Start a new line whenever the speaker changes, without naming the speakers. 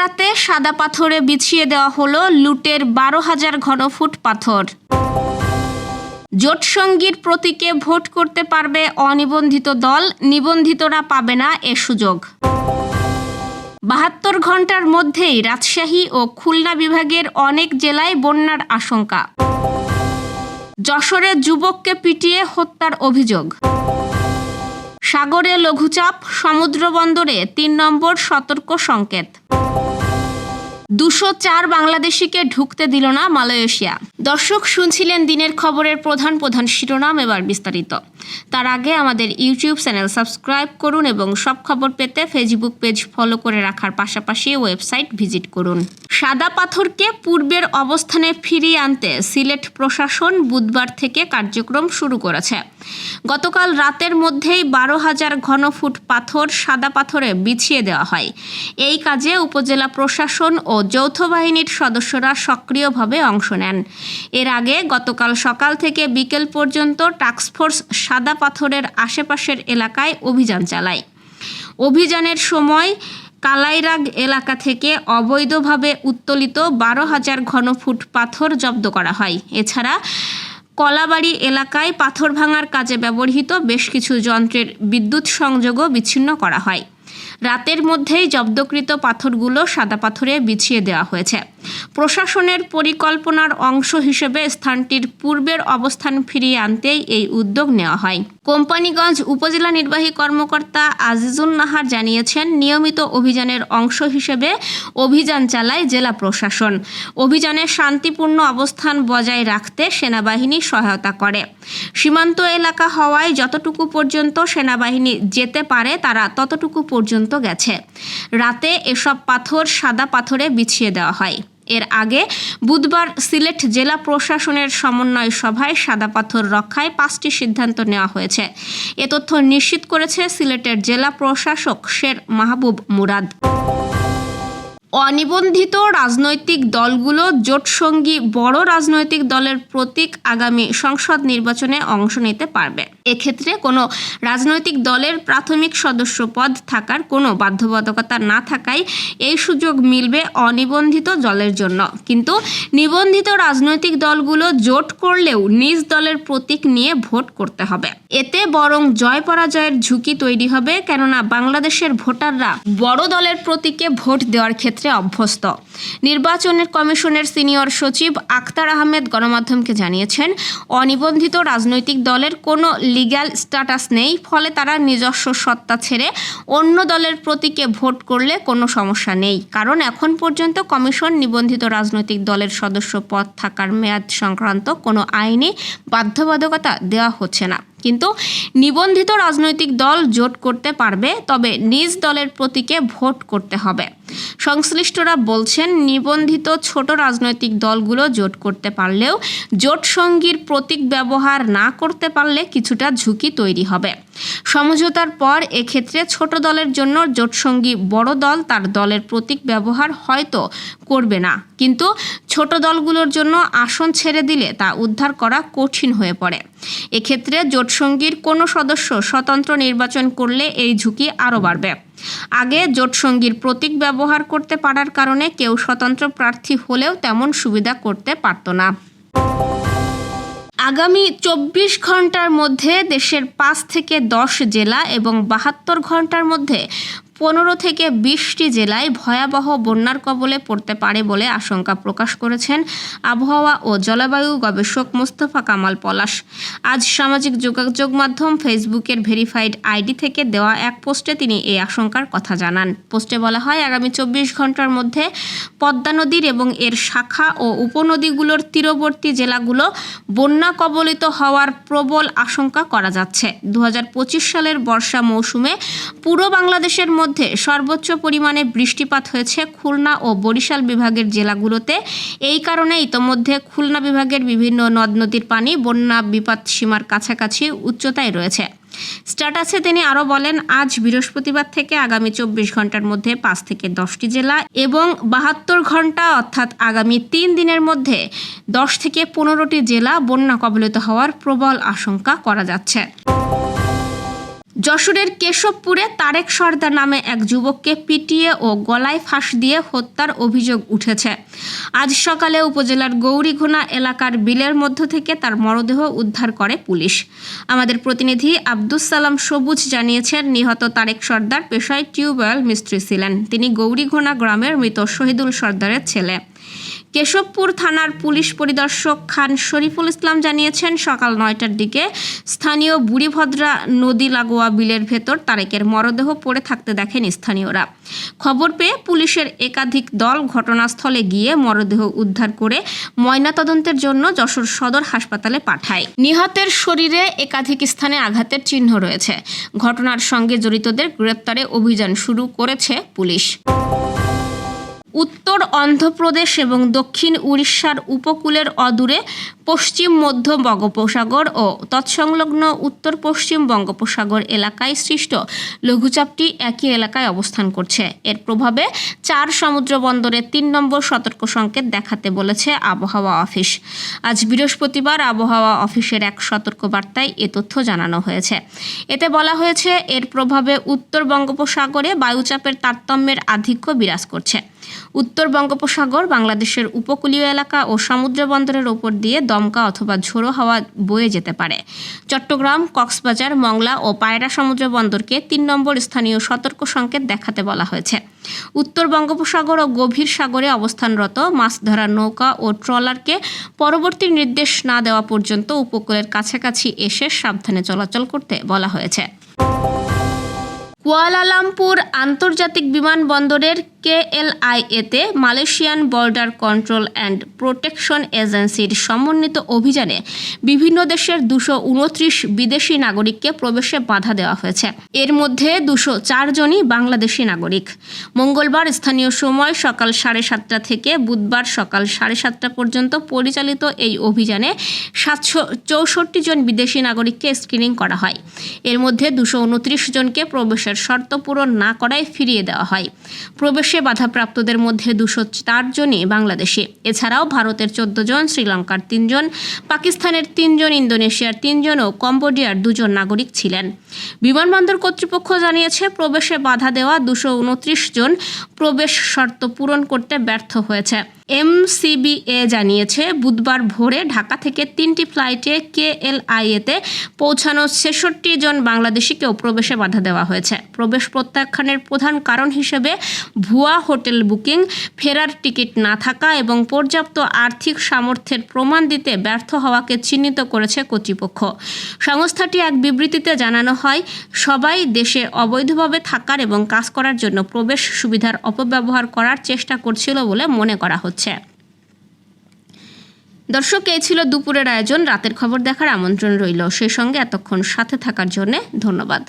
রাতে সাদা পাথরে বিছিয়ে দেওয়া হলো লুটের বারো হাজার ঘনফুট পাথর। জোটসঙ্গীর প্রতীকে ভোট করতে পারবে অনিবন্ধিত দল, নিবন্ধিতরা পাবে না এ সুযোগ। বাহাত্তর ঘণ্টার মধ্যেই রাজশাহী ও খুলনা বিভাগের অনেক জেলায় বন্যার আশঙ্কা। যশোরে যুবককে পিটিয়ে হত্যার অভিযোগ। সাগরে লঘুচাপ, সমুদ্র বন্দরে তিন নম্বর সতর্ক সংকেত। দুশো চার বাংলাদেশিকে ঢুকতে দিল না মালয়েশিয়া। দর্শক শুনছিলেন দিনের খবরের প্রধান প্রধান শিরোনাম এবার বিস্তারিত। তার আগে আমাদের ইউটিউব চ্যানেল সাবস্ক্রাইব করুন এবং সব খবর পেতে ফেসবুক পেজ ফলো করে রাখার পাশাপাশি ওয়েবসাইট ভিজিট করুন। সাদা পাথরকে পূর্বের অবস্থানে ফিরিয়ে আনতে সিলেট প্রশাসন বুধবার থেকে কার্যক্রম শুরু করেছে। গতকাল রাতের মধ্যেই বারো হাজার ঘনফুট পাথর সাদা পাথরে বিছিয়ে দেওয়া হয়। এই কাজে উপজেলা প্রশাসন ও যৌথ বাহিনীর সদস্যরা সক্রিয়ভাবে অংশ নেন। এর আগে গতকাল সকাল থেকে বিকেল পর্যন্ত টাস্কফোর্স সাদা পাথরের আশেপাশের এলাকায় অভিযান চালায়। অভিযানের সময় কালাইরাগ এলাকা থেকে অবৈধভাবে উত্তোলিত বারো হাজার ঘনফুট পাথর জব্দ করা হয়। এছাড়া কলাবাড়ি এলাকায় পাথর ভাঙার কাজে ব্যবহৃত বেশ কিছু যন্ত্রের বিদ্যুৎ সংযোগও বিচ্ছিন্ন করা হয়। রাতের মধ্যেই জব্দকৃত পাথরগুলো সাদা পাথরে বিছিয়ে দেওয়া হয়েছে। প্রশাসনের পরিকল্পনার অংশ হিসেবে স্থানটির পূর্বের অবস্থান ফিরিয়ে আনতেই এই উদ্যোগ নেওয়া হয়। কোম্পানিগঞ্জ উপজেলা নির্বাহী কর্মকর্তা আজিজুল নাহার জানিয়েছেন, নিয়মিত অভিযানের অংশ হিসেবে অভিযান চালায় জেলা প্রশাসন। অভিযানে শান্তিপূর্ণ অবস্থান বজায় রাখতে সেনাবাহিনী সহায়তা করে। সীমান্ত এলাকা হওয়ায় যতটুকু পর্যন্ত সেনাবাহিনী যেতে পারে, তারা ততটুকু পর্যন্ত গেছে। রাতে এসব পাথর সাদা পাথরে বিছিয়ে দেওয়া হয়। এর আগে বুধবার সিলেট জেলা প্রশাসনের সমন্বয় সভায় সাদা পাথর রক্ষায় পাঁচটি সিদ্ধান্ত নেওয়া হয়েছে। এ তথ্য নিশ্চিত করেছে সিলেটের জেলা প্রশাসক শের মাহবুব মুরাদ। অনিবন্ধিত রাজনৈতিক দলগুলো জোটসঙ্গী বড় রাজনৈতিক দলের প্রতীক আগামী সংসদ নির্বাচনে অংশ নিতে পারবে। এক্ষেত্রে কোনো রাজনৈতিক দলের প্রাথমিক সদস্য পদ থাকার কোনো বাধ্যবাধকতা না থাকায় এই সুযোগ মিলবে অনিবন্ধিত দলের জন্য। কিন্তু নিবন্ধিত রাজনৈতিক দলগুলো জোট করলেও নিজ দলের প্রতীক নিয়ে ভোট করতে হবে। এতে বরং জয় পরাজয়ের ঝুঁকি তৈরি হবে। কেননা বাংলাদেশের ভোটাররা বড় দলের প্রতীকে ভোট দেওয়ার ক্ষেত্রে অভ্যস্ত। নির্বাচনের কমিশনের সিনিয়র সচিব আখতার আহমেদ গণমাধ্যমকে জানিয়েছেন, অনিবন্ধিত রাজনৈতিক দলের কোনো লিগ্যাল স্ট্যাটাস নেই, ফলে তারা নিজস্ব সত্তা ছেড়ে অন্য দলের প্রতীকে ভোট করলে কোনো সমস্যা নেই। কারণ এখন পর্যন্ত কমিশন নিবন্ধিত রাজনৈতিক দলের সদস্য পদ থাকার মেয়াদ সংক্রান্ত কোনো আইনি বাধ্যবাধকতা দেওয়া হচ্ছে না। কিন্তু নিবন্ধিত রাজনৈতিক দল জোট করতে পারবে, তবে নিজ দলের প্রতীকে ভোট করতে হবে। সংশ্লিষ্টরা বলছেন, নিবন্ধিত ছোট রাজনৈতিক দলগুলো জোট করতে পারলেও জোট সঙ্গীর প্রতীক ব্যবহার না করতে পারলে কিছুটা ঝুঁকি তৈরি হবে। সমঝোতার পর এক্ষেত্রে ছোট দলের জন্য জোটসঙ্গী বড় দল তার দলের প্রতীক ব্যবহার হয়তো করবে না। কিন্তু ছোট দলগুলোর জন্য আসন ছেড়ে দিলে তা উদ্ধার করা কঠিন হয়ে পড়ে। এক্ষেত্রে জোটসঙ্গীর কোনো সদস্য স্বতন্ত্র নির্বাচন করলে এই ঝুঁকি আরও বাড়বে। আগে জোটসঙ্গীর প্রতীক ব্যবহার করতে পারার কারণে কেউ স্বতন্ত্র প্রার্থী হলেও তেমন সুবিধা করতে পারত না। আগামী চব্বিশ ঘণ্টার মধ্যে দেশের পাঁচ থেকে দশ জেলা এবং বাহাত্তর ঘণ্টার মধ্যে পনেরো থেকে বিশটি জেলায় ভয়াবহ বন্যার কবলে পড়তে পারে বলে আশঙ্কা প্রকাশ করেছেন আবহাওয়া ও জলবায়ু গবেষক মোস্তফা কামাল পলাশ। আজ সামাজিক যোগাযোগ মাধ্যম ফেসবুকের ভেরিফাইড আইডি থেকে দেওয়া এক পোস্টে তিনি এই আশঙ্কার কথা জানান। পোস্টে বলা হয়, আগামী চব্বিশ ঘণ্টার মধ্যে পদ্মা নদীর এবং এর শাখা ও উপনদীগুলোর তীরবর্তী জেলাগুলো বন্যা কবলিত হওয়ার প্রবল আশঙ্কা করা যাচ্ছে। দু হাজার পঁচিশ সালের বর্ষা মৌসুমে পুরো বাংলাদেশের মধ্যে সর্বোচ্চ পরিমাণে বৃষ্টিপাত হয়েছে খুলনা ও বরিশাল বিভাগের জেলাগুলোতে। এই কারণে ইতোমধ্যে খুলনা বিভাগের বিভিন্ন নদ নদীর পানি, বন্যা বিপদ সীমার কাছাকাছি উচ্চতায় রয়েছে। স্ট্যাটাসে তিনি আরও বলেন, আজ বৃহস্পতিবার থেকে আগামী চব্বিশ ঘণ্টার মধ্যে পাঁচ থেকে দশটি জেলা এবং বাহাত্তর ঘণ্টা অর্থাৎ আগামী তিন দিনের মধ্যে দশ থেকে পনেরোটি জেলা বন্যা কবলিত হওয়ার প্রবল আশঙ্কা করা যাচ্ছে। যশোরের কেশবপুরে তারেক সর্দার নামে এক যুবককে পিটিয়ে ও গলায় ফাঁস দিয়ে হত্যার অভিযোগ উঠেছে। আজ সকালে উপজেলার গৌরীঘোনা এলাকার বিলের মধ্য থেকে তার মরদেহ উদ্ধার করে পুলিশ। আমাদের প্রতিনিধি আব্দুস সালাম সবুজ জানিয়েছেন, নিহত তারেক সর্দার পেশায় টিউবওয়েল মিস্ত্রি ছিলেন। তিনি গৌরীঘোনা গ্রামের মৃত শহীদুল সর্দারের ছেলে। কেশবপুর থানার পুলিশ পরিদর্শক খান শরীফুল ইসলাম জানিয়েছেন, সকাল নয়টার দিকে স্থানীয় বুড়িভদ্রা নদী লাগোয়া বিলের ভেতর তারেকের মরদেহ পড়ে থাকতে দেখেন স্থানীয়রা। খবর পেয়ে পুলিশের একাধিক দল ঘটনাস্থলে গিয়ে মরদেহ উদ্ধার করে ময়নাতদন্তের জন্য যশোর সদর হাসপাতালে পাঠায়। নিহতের শরীরে একাধিক স্থানে আঘাতের চিহ্ন রয়েছে। ঘটনার সঙ্গে জড়িতদের গ্রেপ্তারে অভিযান শুরু করেছে পুলিশ। উত্তর অন্ধ্রপ্রদেশ এবং দক্ষিণ উড়িষ্যার উপকূলের অদূরে পশ্চিম মধ্য বঙ্গোপসাগর ও তৎসংলগ্ন উত্তর পশ্চিম বঙ্গোপসাগর এলাকায় সৃষ্ট লঘুচাপটি একই এলাকায় অবস্থান করছে। এর প্রভাবে চার সমুদ্র বন্দরে তিন নম্বর সতর্ক সংকেত দেখাতে বলেছে আবহাওয়া অফিস। আজ বৃহস্পতিবার আবহাওয়া অফিসের এক সতর্ক বার্তায় এ তথ্য জানানো হয়েছে। এতে বলা হয়েছে, এর প্রভাবে উত্তর বঙ্গোপসাগরে বায়ুচাপের তারতম্যের আধিক্য বিরাজ করছে। উত্তর বঙ্গোপসাগর, বাংলাদেশের উপকূলীয় এলাকা ও সমুদ্র বন্দরের ওপর দিয়ে দমকা অথবা ঝোড়ো হাওয়া বয়ে যেতে পারে। চট্টগ্রাম, কক্সবাজার, মংলা ও পায়রা সমুদ্র বন্দরকে তিন নম্বর স্থানীয় সতর্ক সংকেত দেখাতে বলা হয়েছে। উত্তর বঙ্গোপসাগর ও গভীর সাগরে অবস্থানরত মাছ ধরার নৌকা ও ট্রলারকে পরবর্তী নির্দেশ না দেওয়া পর্যন্ত উপকূলের কাছাকাছি এসে সাবধানে চলাচল করতে বলা হয়েছে। কুয়ালালামপুর আন্তর্জাতিক বিমানবন্দরের কেএলআইএতে Malaysian border control and protection এজেন্সির সমন্বিত অভিযানে বিভিন্ন দেশের দুশো উনত্রিশ বিদেশি নাগরিককে প্রবেশে বাধা দেওয়া হয়েছে। এর মধ্যে দুশো চারজনই বাংলাদেশি নাগরিক। মঙ্গলবার স্থানীয় সময় সকাল সাড়ে সাতটা থেকে বুধবার সকাল সাড়ে সাতটা পর্যন্ত পরিচালিত এই অভিযানে সাতশো চৌষট্টি জন বিদেশি নাগরিককে স্ক্রিনিং করা হয়। এর মধ্যে দুশো উনত্রিশ জনকে প্রবেশের শর্ত পূরণ না করায় ফিরিয়ে দেওয়া হয়। প্রবেশে বাধাপ্রাপ্তদের মধ্যে দুশো চার জনই বাংলাদেশে। এছাড়াও ভারতের চোদ্দ জন, শ্রীলঙ্কার তিনজন পাকিস্তানের তিনজন ইন্দোনেশিয়ার তিনজন ও কম্বোডিয়ার দুজন নাগরিক ছিলেন। বিমানবন্দর কর্তৃপক্ষ জানিয়েছে, প্রবেশে বাধা দেওয়া দুশো উনত্রিশ জন প্রবেশ শর্ত পূরণ করতে ব্যর্থ হয়েছে। এমসিবিএ জানিয়েছে, বুধবার ভোরে ঢাকা থেকে তিনটি ফ্লাইটে কে এল কেএলআইএতে পৌঁছানো ছেষট্টি জন বাংলাদেশিকেও প্রবেশে বাধা দেওয়া হয়েছে। প্রবেশ প্রত্যাখ্যানের প্রধান কারণ হিসেবে ভুয়া হোটেল বুকিং, ফেরার টিকিট না থাকা এবং পর্যাপ্ত আর্থিক সামর্থ্যের প্রমাণ দিতে ব্যর্থ হওয়াকে চিহ্নিত করেছে কর্তৃপক্ষ। সংস্থাটি এক বিবৃতিতে জানানো হয়, সবাই দেশে অবৈধভাবে থাকার এবং কাজ করার জন্য প্রবেশ সুবিধার অপব্যবহার করার চেষ্টা করছিল বলে মনে করা হচ্ছে। দর্শক, এই ছিল দুপুরের আয়োজন। রাতের খবর দেখার আমন্ত্রণ রইল। সেই সঙ্গে এতক্ষণ সাথে থাকার জন্য ধন্যবাদ।